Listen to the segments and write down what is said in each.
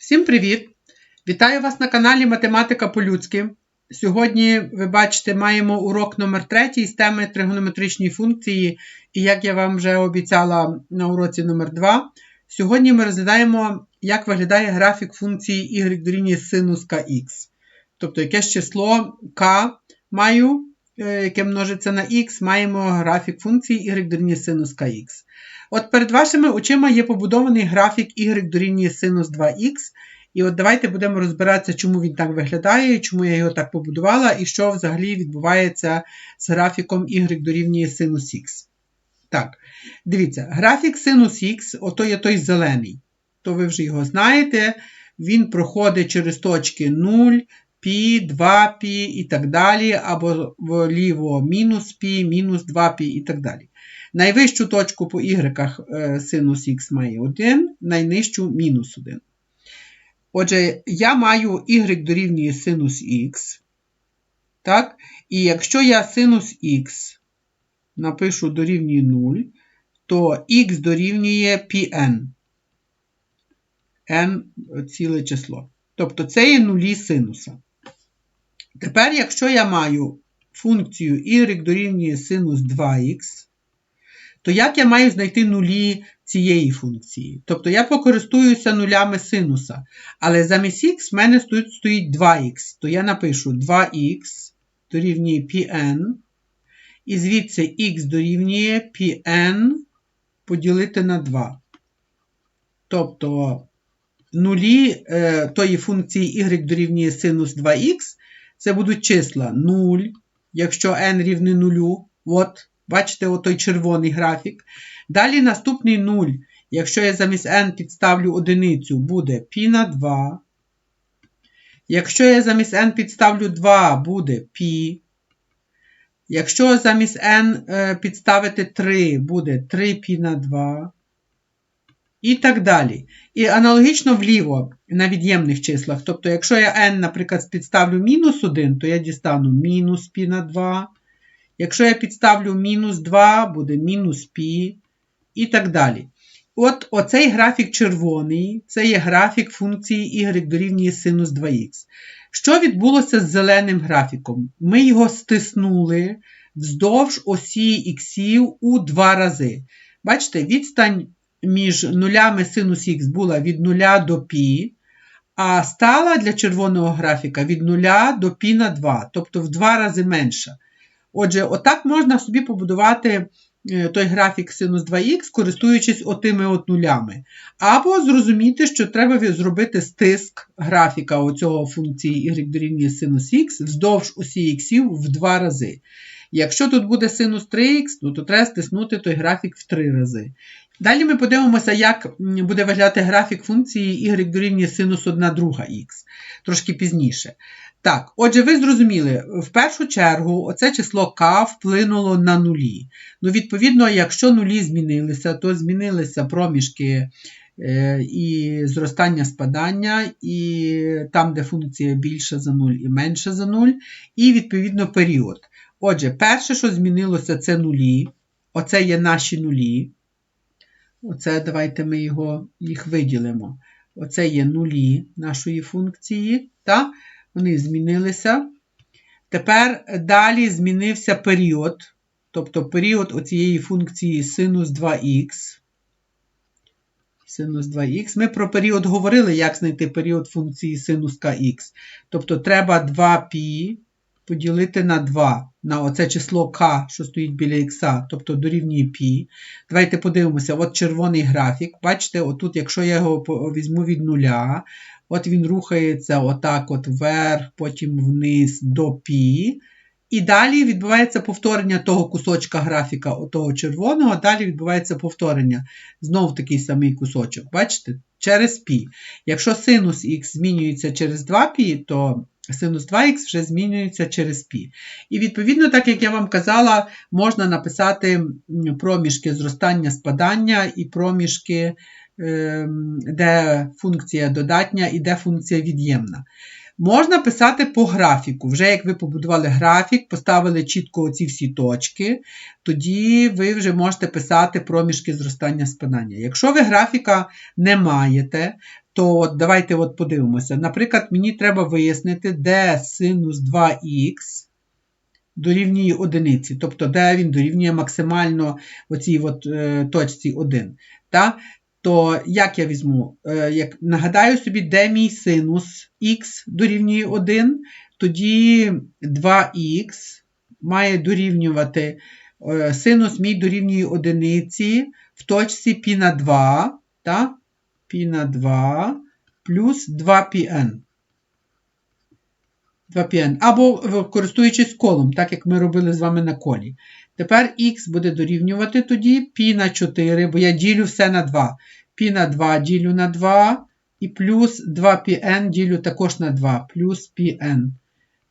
Всім привіт! Вітаю вас на каналі Математика по-людськи. Сьогодні, ви бачите, маємо урок номер 3 з теми тригонометричної функції, і як я вам вже обіцяла на уроці номер 2 сьогодні ми розглядаємо, як виглядає графік функції y дорівнює синус kx. Тобто якесь число k маю, е, яке множиться на x, маємо графік функції y дорівнює синус kx. От перед вашими очима є побудований графік y дорівнює синус 2х. І от давайте будемо розбиратися, чому він так виглядає, чому я його так побудувала, і що взагалі відбувається з графіком y дорівнює синус х. Так, дивіться, графік синус х, ото є той зелений. То ви вже його знаєте. Він проходить через точки 0, Пі, 2 пі і так далі, або вліво мінус пі, мінус 2 пі і так далі. Найвищу точку по y е, синус х має 1, найнижчу мінус 1. Отже, я маю y дорівнює синус х. Так? І якщо я синус х напишу дорівнює 0, то х дорівнює πn. n ціле число. Тобто це є нулі синуса. Тепер, якщо я маю функцію y дорівнює синус 2х, то як я маю знайти нулі цієї функції? Тобто я покористуюся нулями синуса. Але замість х в мене стоїть, стоїть 2х. То я напишу 2х дорівнює πn. І звідси х дорівнює πn поділити на 2. Тобто нулі е, тої функції y дорівнює синус 2х, це будуть числа 0, якщо n рівне 0. От, бачите, отой червоний графік. Далі наступний 0. Якщо я замість n підставлю одиницю, буде π на 2. Якщо я замість n підставлю 2, буде π. Якщо замість n підставити 3, буде 3π на 2. І так далі. І аналогічно вліво на від'ємних числах. Тобто, якщо я n, наприклад, підставлю мінус 1, то я дістану мінус π на 2. Якщо я підставлю мінус 2, буде мінус π і так далі. От оцей графік червоний, це є графік функції y дорівнює синус 2х. Що відбулося з зеленим графіком? Ми його стиснули вздовж осі іксів у два рази. Бачите, відстань між нулями синус х була від 0 до π, а стала для червоного графіка від 0 до π на 2, тобто в два рази менша. Отже, отак можна собі побудувати той графік синус 2х, користуючись отими от нулями. Або зрозуміти, що треба зробити стиск графіка оцього функції y дорівнює синус х вздовж осі х в два рази. Якщо тут буде синус 3х, ну, то треба стиснути той графік в 3 рази. Далі ми подивимося, як буде виглядати графік функції y дорівнює синус 1 друга х, трошки пізніше. Так, отже, ви зрозуміли, в першу чергу оце число k вплинуло на нулі. Ну, відповідно, якщо нулі змінилися, то змінилися проміжки е, і зростання спадання, і там, де функція більша за 0 і менша за 0, і, відповідно, період. Отже, перше, що змінилося, це нулі. Оце є наші нулі. Оце давайте ми його, їх виділимо. Оце є нулі нашої функції. Так? Вони змінилися. Тепер далі змінився період. Тобто період оцієї функції синус 2х. Синус 2х. Ми про період говорили, як знайти період функції синус kx. Тобто треба 2π поділити на 2 на оце число k, що стоїть біля х, тобто дорівнює π. Давайте подивимося, от червоний графік. Бачите, отут, якщо я його візьму від нуля, от він рухається отак от вверх, потім вниз до π. І далі відбувається повторення того кусочка графіка, отого червоного, далі відбувається повторення. Знову такий самий кусочок. Бачите? Через π. Якщо синус х змінюється через 2π, то синус 2х вже змінюється через π. І відповідно, так як я вам казала, можна написати проміжки зростання спадання і проміжки, ем, де функція додатня і де функція від'ємна. Можна писати по графіку. Вже як ви побудували графік, поставили чітко оці всі точки, тоді ви вже можете писати проміжки зростання спадання. Якщо ви графіка не маєте, то давайте от подивимося. Наприклад, мені треба вияснити, де синус 2х дорівнює одиниці, тобто де він дорівнює максимально оцій от, е, точці 1. Та? То як я візьму? Е, як Нагадаю собі, де мій синус х дорівнює 1, тоді 2х має дорівнювати е, синус мій дорівнює одиниці в точці π на 2, та? π на 2 плюс 2πn. 2πn. Або користуючись колом, так як ми робили з вами на колі. Тепер х буде дорівнювати тоді π на 4, бо я ділю все на 2. π на 2 ділю на 2, і плюс 2πn ділю також на 2, плюс πn.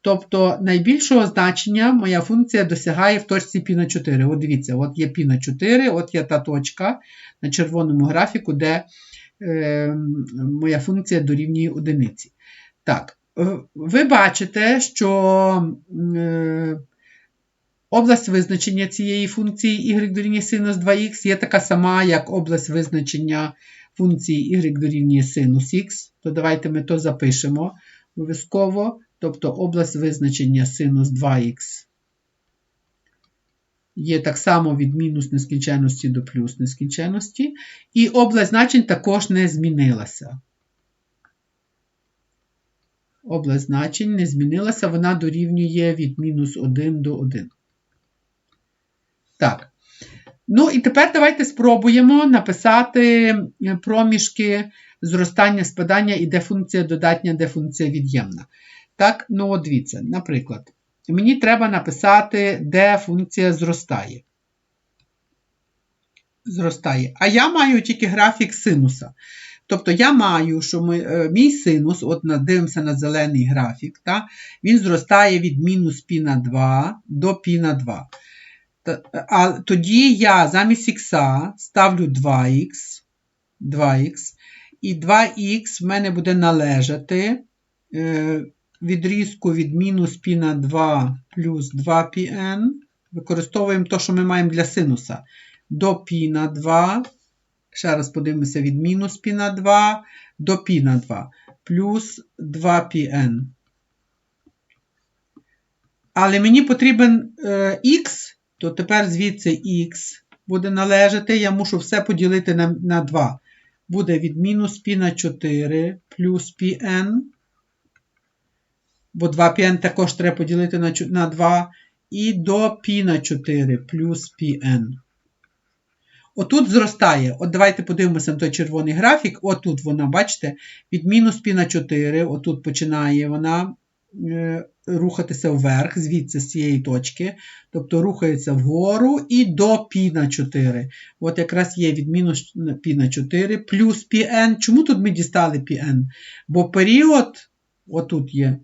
Тобто найбільшого значення моя функція досягає в точці π на 4. От дивіться, от є π на 4, от є та точка на червоному графіку, де е, моя функція дорівнює одиниці. Так, ви бачите, що е, область визначення цієї функції y дорівнює синус 2х є така сама, як область визначення функції y дорівнює синус х. То давайте ми то запишемо обов'язково. Тобто область визначення синус 2х є так само від мінус нескінченності до плюс нескінченності. І область значень також не змінилася. Область значень не змінилася, вона дорівнює від мінус 1 до 1. Так. Ну, і тепер давайте спробуємо написати проміжки зростання, спадання і де функція додатня, де функція від'ємна. Так, ну от дивіться, наприклад, мені треба написати, де функція зростає. Зростає. А я маю тільки графік синуса. Тобто я маю, що ми, е, мій синус, от дивимося на зелений графік, та, він зростає від мінус π на 2 до π на 2. А тоді я замість х ставлю 2х, 2х, і 2х в мене буде належати е, відрізку від мінус π на 2 плюс 2πn. Використовуємо те, що ми маємо для синуса. До π на 2. Ще раз подивимося від мінус π на 2 до π на 2 плюс 2πn. Але мені потрібен е, х, то тепер звідси х буде належати. Я мушу все поділити на, на 2. Буде від мінус π на 4 плюс πn бо 2πn також треба поділити на на 2, і до π на 4 плюс πn. Отут зростає. От давайте подивимося на той червоний графік. Отут вона, бачите, від мінус π на 4, отут починає вона е, рухатися вверх, звідси з цієї точки. Тобто рухається вгору і до π на 4. От якраз є від мінус π на 4 плюс πn. Чому тут ми дістали πn? Бо період, отут є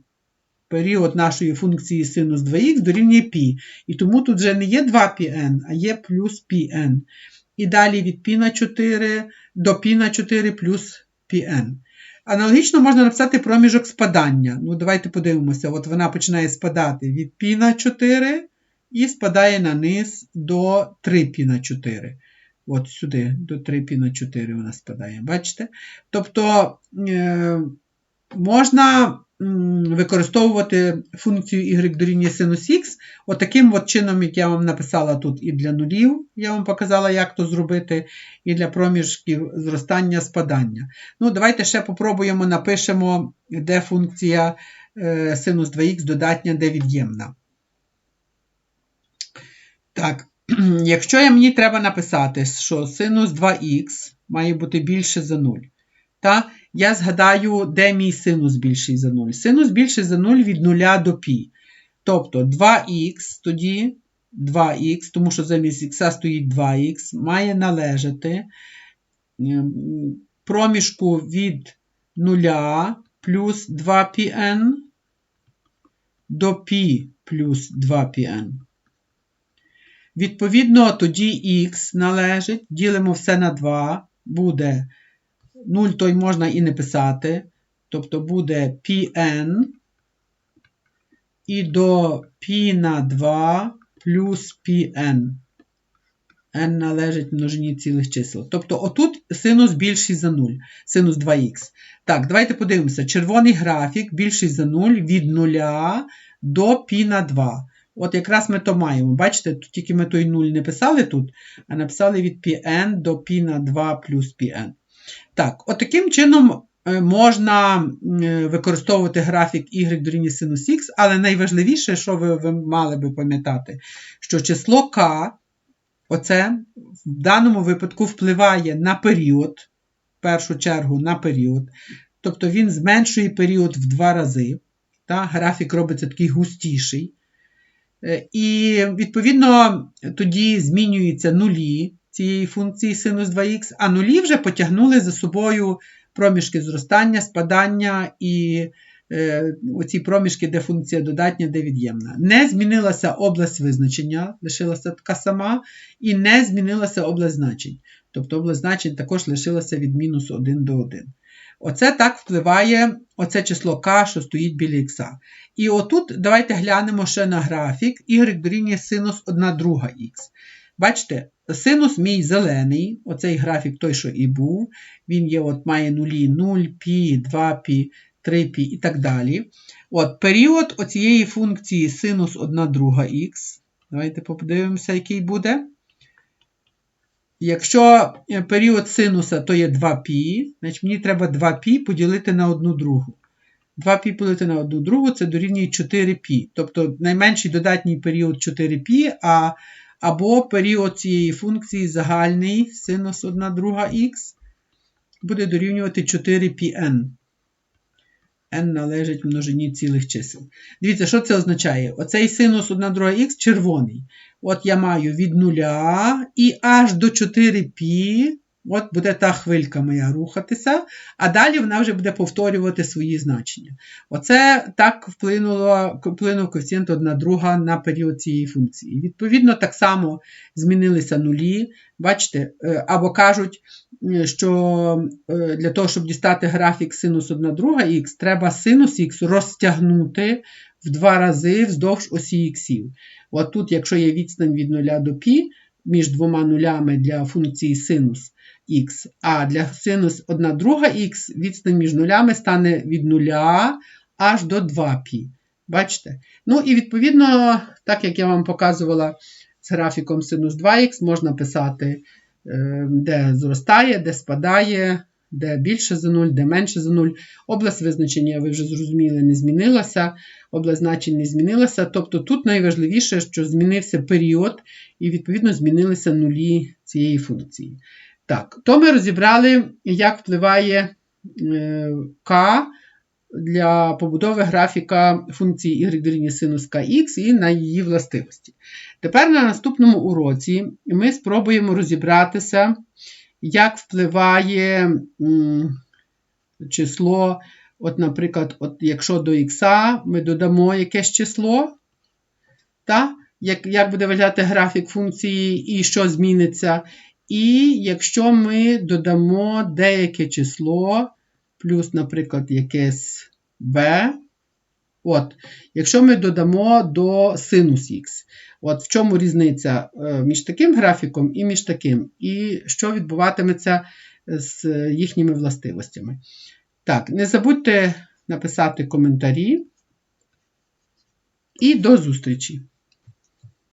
період нашої функції синус 2х дорівнює π. І тому тут вже не є 2πn, а є плюс πn. І далі від π на 4 до π на 4 плюс πn. Аналогічно можна написати проміжок спадання. Ну, Давайте подивимося. От вона починає спадати від π на 4 і спадає на низ до 3π на 4. От сюди, до 3π на 4 вона спадає. Бачите? Тобто е, можна використовувати функцію y дорівнює синус х, отаким от чином, як я вам написала тут і для нулів, я вам показала, як то зробити, і для проміжків зростання спадання. Ну, Давайте ще попробуємо, напишемо, де функція е, синус 2х додатня, де від'ємна. Так, якщо мені треба написати, що синус 2х має бути більше за 0, та я згадаю, де мій синус більший за 0. Синус більший за 0 від 0 до π. Тобто 2х тоді 2х, тому що замість х стоїть 2х, має належати ем, проміжку від 0 плюс 2πn до π плюс 2πn. Відповідно, тоді х належить, ділимо все на 2, буде 0 той можна і не писати. Тобто буде Pn і до π на 2 плюс Pn. n належить множині цілих чисел. Тобто отут синус більший за 0, синус 2х. Так, давайте подивимося. Червоний графік більший за 0 від 0 до π на 2. От якраз ми то маємо. Бачите, тут тільки ми той 0 не писали тут, а написали від πn до π на 2 плюс πn. Так, от таким чином е, можна е, використовувати графік y дорівнює синус х, але найважливіше, що ви, ви мали би пам'ятати, що число k, оце в даному випадку впливає на період, в першу чергу на період. Тобто він зменшує період в два рази. Та, Графік робиться такий густіший. Е, і, відповідно, тоді змінюються нулі цієї функції синус 2х, а нулі вже потягнули за собою проміжки зростання, спадання і е, оці проміжки, де функція додатня, де від'ємна. Не змінилася область визначення, лишилася така сама, і не змінилася область значень. Тобто область значень також лишилася від мінус 1 до 1. Оце так впливає оце число k, що стоїть біля х. І отут давайте глянемо ще на графік y дорівнює синус 1 друга х. Бачите, Синус мій зелений, оцей графік той, що і був, він є, от має нулі 0, пі, 2 пі, 3 пі і так далі. От Період оцієї функції синус 1 друга х. Давайте подивимося, який буде. Якщо е, період синуса, то є 2π, значить мені треба 2π поділити на 1 другу. 2π поділити на 1 другу це дорівнює 4 пі. Тобто найменший додатній період 4π. а або період цієї функції загальний синус 1 друга х буде дорівнювати 4πn. n належить множині цілих чисел. Дивіться, що це означає? Оцей синус 1 друга х червоний. От я маю від 0 і аж до 4π. От буде та хвилька моя рухатися, а далі вона вже буде повторювати свої значення. Оце так вплинуло, вплинув коефіцієнт 1 друга на період цієї функції. Відповідно, так само змінилися нулі. Бачите, е, або кажуть, що е, для того, щоб дістати графік синус 1 друга х, треба синус х розтягнути в два рази вздовж осі іксів. От тут, якщо є відстань від 0 до π, між двома нулями для функції синус х, а для синус 1 друга х відстань між нулями стане від 0 аж до 2π. Бачите? Ну і відповідно, так як я вам показувала з графіком синус 2х, можна писати, е, де зростає, де спадає, де більше за 0, де менше за 0. Область визначення, ви вже зрозуміли, не змінилася, область значень не змінилася. Тобто тут найважливіше, що змінився період, і, відповідно, змінилися нулі цієї функції. Так, то ми розібрали, як впливає е, К для побудови графіка функції y дорівнює синус kx і на її властивості. Тепер на наступному уроці ми спробуємо розібратися як впливає число, от, наприклад, от якщо до х ми додамо якесь число, та, як, як буде виглядати графік функції і що зміниться. І якщо ми додамо деяке число, плюс, наприклад, якесь b, от, якщо ми додамо до синус х, От В чому різниця е, між таким графіком і між таким, і що відбуватиметься з їхніми властивостями. Так, не забудьте написати коментарі і до зустрічі!